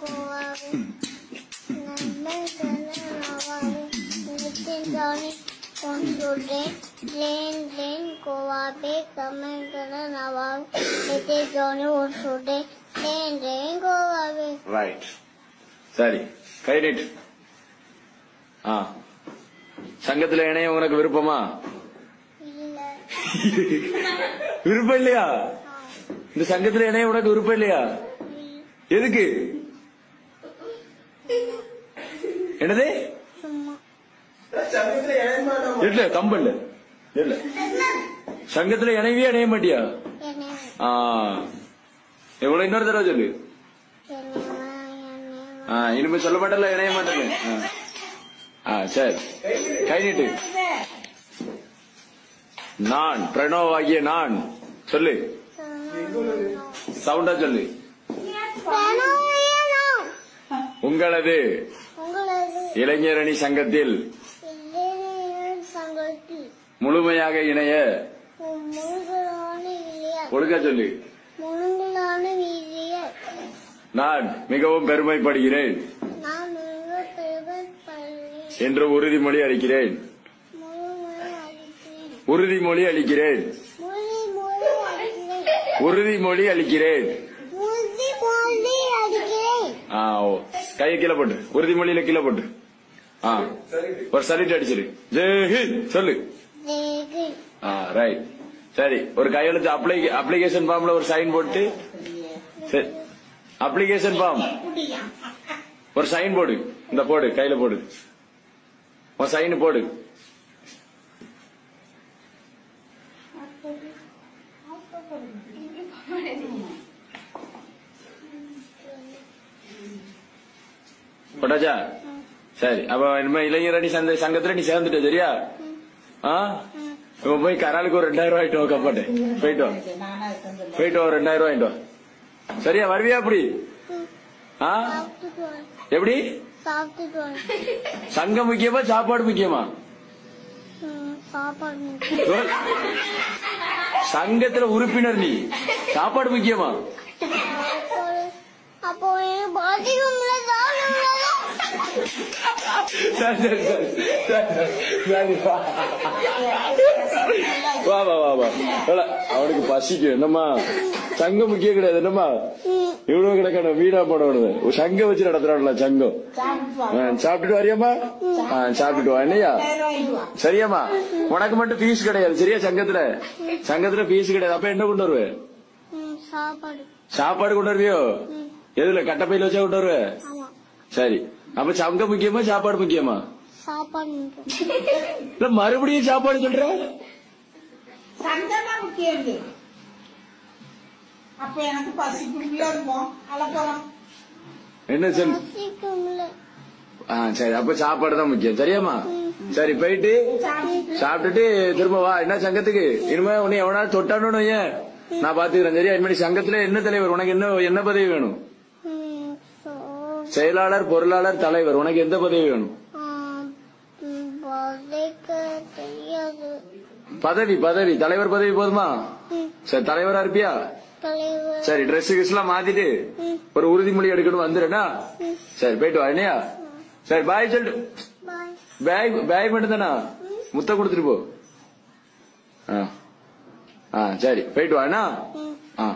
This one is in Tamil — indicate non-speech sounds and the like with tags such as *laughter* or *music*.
கோவாவே நன்மை தரவாவே நித்தின் ஜானி கொண்டுடே ரெயின் ரெயின் கோவாவே கமல் தர நவாவே நித்தின் Johnny கொண்டுடே rain rain go away right சரி கை நீட்டு ஆ. சங்கத்துல இணைய உனக்கு விருப்பமா? *laughs* விருப்பம் இல்லையா? இந்த சங்கத்துல இணைய உனக்கு விருப்பம் இல்லையா? எதுக்கு? என்னது? இல்ல கம்பல் இல்ல. சங்கத்துல இணைவே இணைய மாட்டியா? ஆ. எவ்வளவு இன்னொரு தடவை சொல்லு. ஆ இனிமே சொல்ல மாட்டல இணைய மாட்டேங்க. ஆ. சரி. கை நீட்டு. நான் பிரணவ் ஆகிய நான். சொல்லு. சவுண்டா சொல்லு. உங்களது இளைஞரணி சங்கத்தில் முழுமையாக இணைய ஒழுங்கா சொல்லு. நான் மிகவும் பெருமைப்படுகிறேன். என்று உறுதிமொழி அளிக்கிறேன். உறுதிமொழி அளிக்கிறேன். மொழி மொழி அளிக்கிறேன். உறுதிமொழி அளிக்கிறேன். ஆ ஓ. கையை கீழே போட்டு. உறுதிமொழியில கீழே போட்டு. ஆ. ஒரு சலிட்டு அடிச்சிரு ஜெய் சொல்லு. ஆ ரைட் சரி. ஒரு கையெழுத்து அப்ளை அப்ளிகேஷன் ஃபார்ம்ல ஒரு சைன் போட்டு. சரி அப்ளிகேஷன் ஃபார்ம் ஒரு சைன் போடு. இந்த போடு. கையில போடு. உன் சைன் போடு. போட்டாச்சா? சரி அப்ப இனிமே இளைஞரணி சந்தை சங்கத்துல நீ சேர்ந்துட்ட சரியா? ஆ? இவன் போய் கராலுக்கு ஒரு ரெண்டாயிரம் ரூபாய் ஆயிட்டு கப்பாட்டு போயிட்டு வா. போயிட்டு வா ஒரு ரெண்டாயிரம் ரூபாய் ஆயிட்டு சரியா வருவியா அப்படி? ஆ? எப்படி? சங்கம் முக்கியமா சாப்பாடு முக்கியமா? சங்கத்துல உறுப்பினர் நீ. சாப்பாடு முக்கியமா? அப்போ பாதிக்கும்ல சரி சரி சரி சரி வா. வா வா. வா அவனுக்கு பசிக்கும். என்னம்மா? சங்கம் முக்கியம் கிடையாது. என்னம்மா? இவ்வளவு கிடக்கணும். வீடா போடணுது ஒரு சங்கம் வச்சு நடத்துறான்ல சங்கம். சாப்பிட்டுட்டு வரியாம்மா? ஆ, சாப்பிட்டுட்டு வா. என்னையா சரியாம்மா. உனக்கு மட்டும் ஃபீஸ் கிடையாது. சரியா சங்கத்துல? சங்கத்துல ஃபீஸ் கிடையாது. அப்ப என்ன கொண்டு வருவே? ம், சாப்பாடு. சாப்பாடு கொண்டு வருவியோ? எதுல? கட்டப்பையில வச்சா கொண்டு வருவே? ஆமா. சரி. அப்ப சங்கம் முக்கியமா சாப்பாடு முக்கியமா? சாப்பாடு மறுபடியும் சாப்பாடு சொல்ற? சங்கமா முக்கியம் அப்ப எனக்கு பசிக்குள்ள இருக்கும் அலப்பறம். என்ன சொல் ஆ சரி அப்ப சாப்பாடு தான் முக்கியம். சரியாம்மா? சரி போயிட்டு சாப்பிட்டுட்டு. திரும்ப வா. என்ன சங்கத்துக்கு? இனிமே உன்னை எவனாலும் தொட்டானு ஏன் நான் பாத்துக்கிறேன் சரியா? இனிமே நீ சங்கத்துல என்ன தலைவர்? உனக்கு என்ன என்ன பதவி வேணும்? செயலாளர் பொருளாளர் தலைவர் உனக்கு எந்த பதவி வேணும்? பதவி பதவி. தலைவர் பதவி போதுமா? சரி தலைவரா இருப்பியா? சரி ட்ரெஸ் கிஸ் எல்லாம் மாத்திட்டு ஒரு உறுதிமொழி எடுக்கணும் வந்துடுனா சரி போயிட்டு வா என்னையா? சரி பாய் சொல்லிட்டு. பாய் பேக் பேக் மட்டும் தானா முத்த கொடுத்துட்டு போ. ஆ. ஆ சரி போயிட்டு வாண்ணா ஆ.